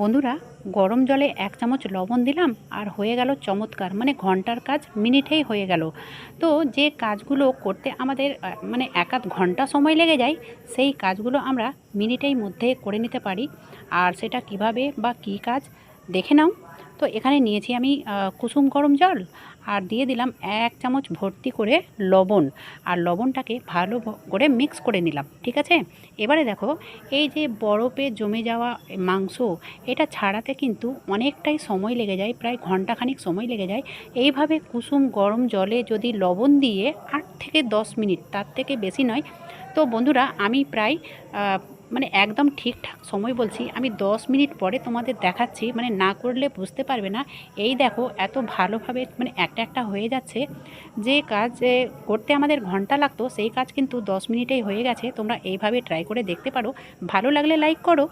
বন্ধুরা, গরম জলে এক চামচ লবণ দিলাম আর হয়ে গেল চমৎকার মানে ঘণ্টার কাজ মিনিটেই হয়ে গেল। তো যে কাজগুলো করতে আমাদের মানে এক আধ ঘণ্টা সময় লেগে যায়, সেই কাজগুলো আমরা মিনিটেই মধ্যে করে নিতে পারি। আর সেটা কীভাবে বা কি কাজ দেখে নাও। তো এখানে নিয়েছি আমি কুসুম গরম জল আর দিয়ে দিলাম এক চামচ ভর্তি করে লবণ। আর লবণটাকে ভালো করে মিক্স করে নিলাম, ঠিক আছে? এবারে দেখো, এই যে বরফে জমে যাওয়া মাংস, এটা ছাড়াতে কিন্তু অনেকটাই সময় লেগে যায়, প্রায় ঘন্টাখানিক সময় লেগে যায়। এইভাবে কুসুম গরম জলে যদি লবণ দিয়ে আট থেকে দশ মিনিট, তার থেকে বেশি নয়। তো বন্ধুরা, আমি প্রায় মানে একদম ঠিকঠাক, সময় বলছি। আমি দশ মিনিট পরে তোমাদের দেখাচ্ছি মানে না করলে বুঝতে পারবে না। এই দেখো, এত ভালোভাবে মানে একটা একটা হয়ে যাচ্ছে। যে কাজ করতে আমাদের ঘণ্টা লাগতো, সেই কাজ কিন্তু দশ মিনিটেই হয়ে গেছে। তোমরা এইভাবে ট্রাই করে দেখতে পারো। ভালো লাগলে লাইক করো।